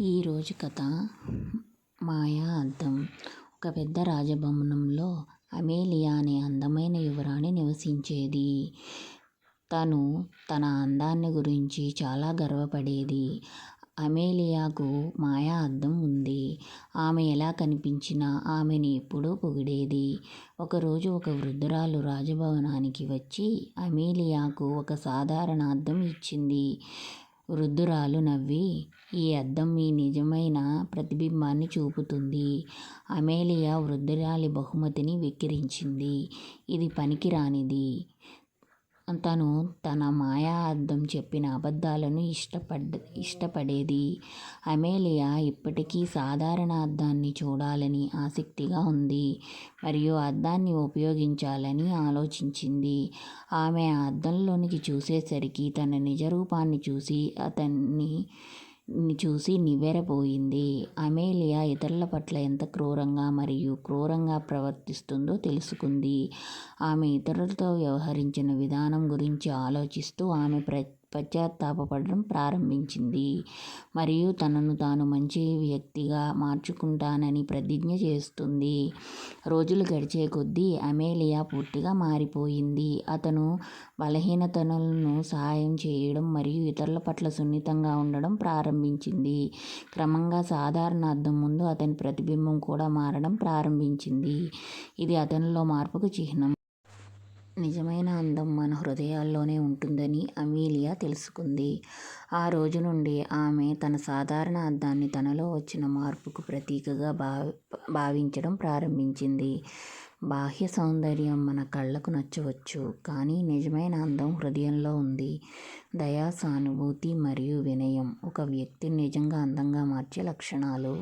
ఈరోజు కథ మాయా అద్దం ఒక పెద్ద రాజభవనంలో అమేలియా అనే అందమైన యువరాణి నివసించేది. తను తన అందాన్ని గురించి చాలా గర్వపడేది. అమేలియాకు మాయా అద్దం ఉంది. ఆమె ఎలా కనిపించినా ఆమెని ఎప్పుడూ పొగిడేది. ఒకరోజు ఒక వృద్ధురాలు రాజభవనానికి వచ్చి అమేలియాకు ఒక సాధారణ అద్దం ఇచ్చింది. వృద్ధురాలు నవ్వి ఈ అద్దం మీ నిజమైన ప్రతిబింబాన్ని చూపుతుంది. అమేలియా వృద్ధురాలి బహుమతిని వెక్కిరించింది. ఇది పనికిరానిది. తను తన మాయా అద్దం చెప్పిన అబద్ధాలను ఇష్టపడ్డ ఇష్టపడేది. అమేలియా ఇప్పటికీ సాధారణ అద్దాన్ని చూడాలని ఆసక్తిగా ఉంది. మరియు ఆ అద్దాన్ని ఉపయోగించాలని ఆలోచించింది. ఆమె ఆ చూసేసరికి తన నిజరూపాన్ని చూసి అతన్ని చూసి నివ్వెరపోయింది. అమేలియా ఇతరుల పట్ల ఎంత క్రూరంగా మరియు క్రూరంగా ప్రవర్తిస్తుందో తెలుసుకుంది. ఆమె ఇతరులతో వ్యవహరించిన విధానం గురించి ఆలోచిస్తూ ఆమె పశ్చాత్తాపపడటం ప్రారంభించింది. మరియు తనను తాను మంచి వ్యక్తిగా మార్చుకుంటానని ప్రతిజ్ఞ చేస్తుంది. రోజులు గడిచే కొద్దీ అమేలియా పూర్తిగా మారిపోయింది. అతను బలహీనతలను సహాయం చేయడం మరియు ఇతరుల పట్ల సున్నితంగా ఉండడం ప్రారంభించింది. క్రమంగా సాధారణ అద్దం ముందు అతని ప్రతిబింబం కూడా మారడం ప్రారంభించింది. ఇది అతనిలో మార్పుకు చిహ్నం. నిజమైన అందం మన హృదయాల్లోనే ఉంటుందని అమీలియా తెలుసుకుంది. ఆ రోజు నుండి ఆమె తన సాధారణ అద్దాన్ని తనలో వచ్చిన మార్పుకు ప్రతీకగా భావించడం ప్రారంభించింది. బాహ్య సౌందర్యం మన కళ్ళకు నచ్చవచ్చు. కానీ నిజమైన అందం హృదయంలో ఉంది. దయా సానుభూతి మరియు వినయం ఒక వ్యక్తిని నిజంగా అందంగా మార్చే లక్షణాలు.